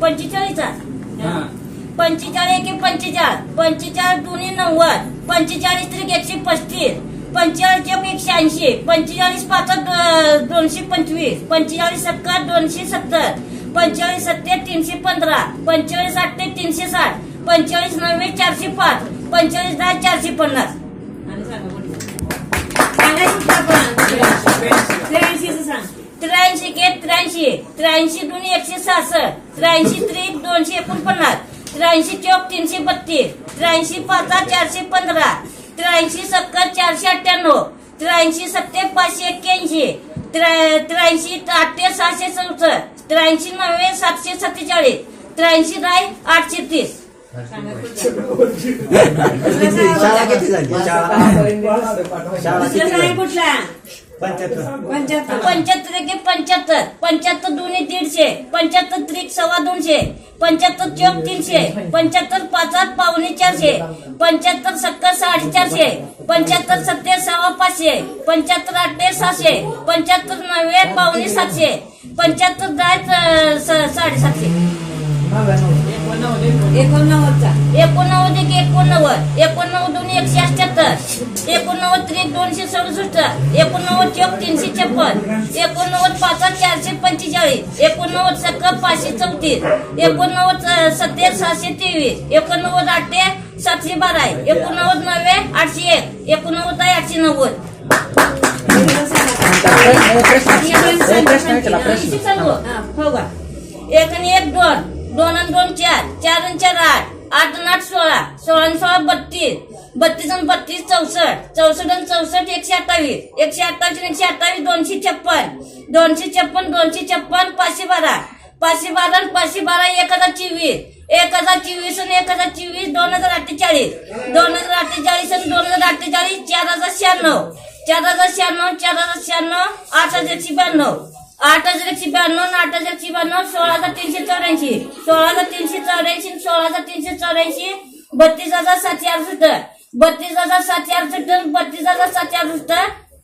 पंचेचाळीसचा हा. पंचेचाळीस एके पंचेचाळीस पंचेचाळीस दोन्ही नव्वद. पंचेचाळीस त्रिक एकशे पस्तीस. पंचेचाळीस एक एकशे ऐंशी. पंचेचाळीस पाच दोनशे पंचवीस. पंचेचाळीस सत्तर दोनशे सत्तर. पंचेचाळीस सत्ते तीनशे पंधरा. पंचेचाळीस आठे तीनशे साठ. पंचेचाळीस नव्वे चारशे पाच. पंचेचाळीस दहा चारशे पन्नास. त्र्याऐंशी. के त्र्याऐंशी त्र्याऐंशी. दोन्ही एकशे सहासष्ट. त्र्याऐंशी त्रिक दोनशे एकोणपन्नास त्र्याऐंशी चौक तीनशे बत्तीस त्र्याऐंशी पाच चारशे पंधरा त्र्याऐंशी सत्तर चारशे अठ्ठ्याण्णव त्र्याऐंशी सत्ते पाचशे एक्क्याऐंशी त्र्या- त्र्याऐंशी आठशे सहाशे चौसष्ट त्र्याऐंशी नव्वे सातशे सत्तेचाळीस त्र्याऐंशी राय आठशे तीस. शाळा किती झाली? शाळा कुठला पंच्याहत्तर. पंच्याहत्तर. पंच्याहत्तर एके पंच्याहत्तर. पंच्याहत्तर दोन्ही दीडशे. पंच्याहत्तर त्रिक सव्वा दोनशे. पंच्याहत्तर चौक तीनशे. पंच्याहत्तर पाचात पावणे चारशे. पंच्याहत्तर सत्तर साडेचारशे. पंच्याहत्तर सत्ते सव्वा पाचशे. पंच्याहत्तर आठे सहाशे. पंच्याहत्तर नव्वे पावणे सातशे. पंच्याहत्तर दहा साडेसातशे. एकोणनव्वदचा. एकोणनव्वद एक एकोणनव्वद. एकोणनव्वद दोन्ही एकशे अठ्याहत्तर एकोणनव्वद त्रिक दोनशे सदुसष्ट एकोणनव्वद चौक तीनशे छप्पन एकोणनव्वद पाच चारशे पंचेचाळीस एकोणनव्वद सक पाचशे चौतीस एकोणनव्वद सत्ते सहाशे तेवीस एकोणनव्वद आठे सातशे बारा एकोणनव्वद नव्वे आठशे एक एकोणनव्वद आहे आठशे नव्वद. हो एक आणि एक दोन दोन आणि दोन चार चार आणि चार आठ आठ आणि आठ सोळा सोळा आणि सोळा बत्तीस बत्तीस आणि बत्तीस चौसष्ट. चौसष्ट आणि चौसष्ट एकशे अठ्ठावीस. एकशे अठ्ठावीस एकशे अठ्ठावीस दोनशे छप्पन. दोनशे छप्पन दोनशे छप्पन पाचशे बारा. पाचशे बारा आणि पाचशे बारा एक हजार चोवीस. एक हजार चोवीस आणि एक हजार चोवीस दोन हजार अठ्ठेचाळीस. दोन हजार अठ्ठेचाळीस आणि दोन हजार अठ्ठेचाळीस चार हजार शहाण्णव. चार हजार शहाण्णव चार हजार शहाण्णव आठ हजार एकशे ब्याण्णव. आठ हजार एकशे ब्याण्णव आणि आठ हजार एकशे ब्याण्णव सोळा हजार तीनशे चौऱ्याऐंशी. सोळा हजार तीनशे चौऱ्याऐंशी सोळा हजार तीनशे चौऱ्याऐंशी. बत्तीस हजार सातशे अडुसष्ट. बत्तीस हजार सातशे अडुसष्ट बत्तीस हजार सातशे अडुसष्ट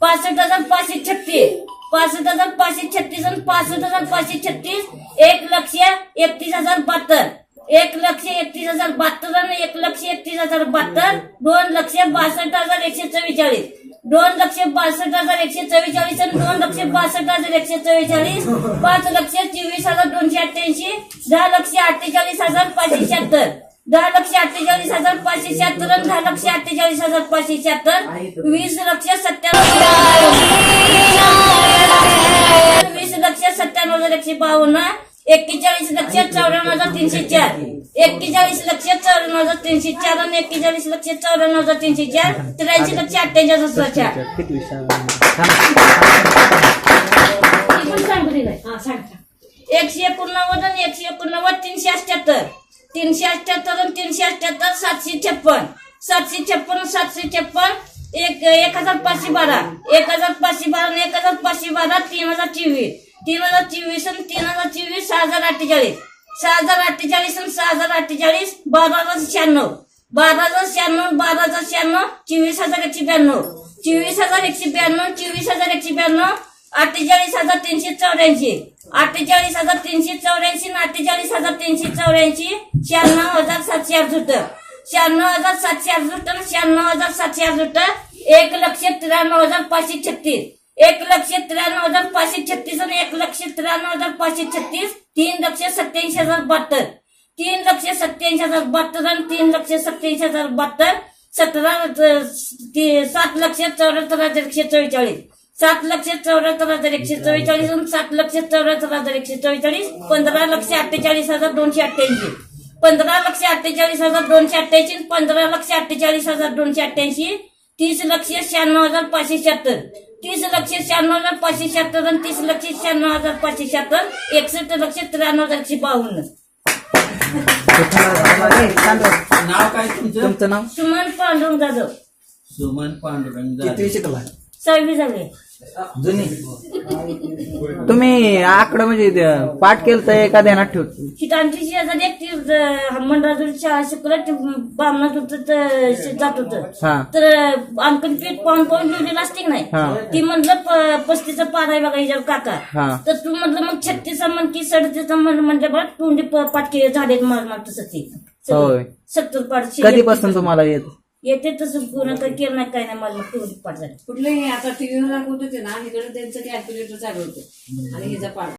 पासष्ट हजार पाचशे छत्तीस पासष्ट हजार पाचशे छत्तीस आणि पासष्ट हजार पाचशे छत्तीस एक लक्ष एकतीस हजार बहात्तर एक लक्ष एकतीस हजार बहात्तर आणि एक लक्ष एकतीस हजार बहात्तर दोन लक्ष बासष्ट हजार एकशे चव्वेचाळीस दोन लक्ष बासष्ट हजार एकशे चव्वेचाळीस आणि दोन लक्ष बासष्ट हजार एकशे चव्वेचाळीस पाच लक्ष चोवीस हजार दोनशे अठ्ठ्याऐंशी दहा लक्ष अठ्ठेचाळीस हजार पाचशे शहात्तर. दहा लक्ष अठ्ठेचाळीस हजार पाचशे शहात्तर आणि दहा लक्ष अठ्ठेचाळीस हजार पाचशे शहात्तर. वीस लक्ष सत्त्याण्णव वीस लक्ष सत्त्याण्णव हजार एकशे बावन्न. एक्केचाळीस लक्ष चौऱ्याण्णव हजार तीनशे चार. एक्केचाळीस लक्ष चौऱ्याण्णव हजार तीनशे चार आणि एक्केचाळीस लक्ष चौऱ्याण्णव हजार तीनशे चार. त्र्याऐंशी लक्ष अठ्ठ्याऐंशी हजार चार. एकशे एकोणनव्वद आणि एकशे एकोणनव्वद तीनशे अठ्याहत्तर तीनशे अठ्याहत्तर तीनशे अठ्याहत्तर सातशे छप्पन. सातशे छप्पन सातशे छप्पन एक एक हजार पाचशे बारा. एक हजार पाचशे बारा एक हजार पाचशे बारा तीन हजार चोवीस. तीन हजार चोवीस आणि तीन हजार चोवीस सहा हजार अठ्ठेचाळीस. सहा हजार अठ्ठेचाळीस आणि सहा हजार अठ्ठेचाळीस बारा हजार शहाण्णव. बारा हजार शहाण्णव बारा हजार शहाण्णव चोवीस हजार एकशे ब्याण्णव. चोवीस हजार एकशे ब्याण्णव चोवीस हजार एकशे ब्याण्णव अठ्ठेचाळीस हजार तीनशे चौऱ्याऐंशी. अठ्ठेचाळीस हजार तीनशे चौऱ्याऐंशी अठ्ठेचाळीस हजार तीनशे चौऱ्याऐंशी. शहाण्णव हजार सातशे अडुसष्ट. शहाण्णव हजार सातशे अडुसष्ट शहाण्णव हजार सातशे अडुसष्ट. एक लक्ष त्र्याण्णव हजार पाचशे छत्तीस. एक लक्ष त्र्याण्णव हजार पाचशे छत्तीस आणि एक लक्ष त्र्याण्णव हजार पाचशे छत्तीस. तीन लक्ष सत्याऐंशी हजार बहात्तर. तीन लक्ष सत्याऐंशी हजार बहात्तर आणि तीन लक्ष सत्याऐंशी हजार बहात्तर. सतरा सात लक्ष चौऱ्याहत्तर हजार एकशे चव्वेचाळीस. सात लक्ष चौऱ्याहत्तर हजार एकशे चव्वेचाळीस आणि सात लक्ष चौऱ्याहत्तर हजार एकशे चव्वेचाळीस पंधरा लक्ष अठ्ठेचाळीस हजार दोनशे अठ्ठ्याऐंशी. पंधरा लक्ष अठ्ठेचाळीस हजार दोनशे अठ्ठ्याऐंशी आणि पंधरा लक्ष अठ्ठेचाळीस हजार दोनशे अठ्ठ्याऐंशी. तीस लक्ष शहाण्णव हजार पाचशे शहात्तर. तीस लक्ष शहाण्णव हजार पाचशे शहात्तर आणि तीस लक्ष शहाण्णव हजार पाचशे शहात्तर. एकसष्ट लक्ष त्र्याण्णव हजार एकशे बावन्न. नाव काय तुमचं? तुमचं नाव? सुमन पांडुरंग जाधव. सुमन पांडुरंग किती जाधव. शिकला झाली जुनी. तुम्ही आकडं म्हणजे पाठ केलं तर एका ध्यानात ठेवतो हितांची शेजारी एकटी मंडळाची शाळा शिकवलं ते बामणात होतं जात होतं. हा. तर अंकल पीठ पाहून पाहून लिहिलेलं असते की नाही. हा. ती म्हणलं प- पस्तीचा पार आहे बघा हिच्यावर काका. तर तू म्हटलं मग छत्तीसचा म्हण की सडतीचा म्हण म्हणजे बघ तोंडी प- पाठ केले झाडे मार मार तसं ते. होय. सत्तर पाठ कधीपासून तुम्हाला येत? येते तसं पूर्ण काही केलं नाही काय नाही मला तोंडी पाठ झाली. कुठलंही आता टीव्हीवर दाखवत होते ना इकडे त्यांचं कॅल्क्युलेटर चालू होतं. आणि हिचा पाठ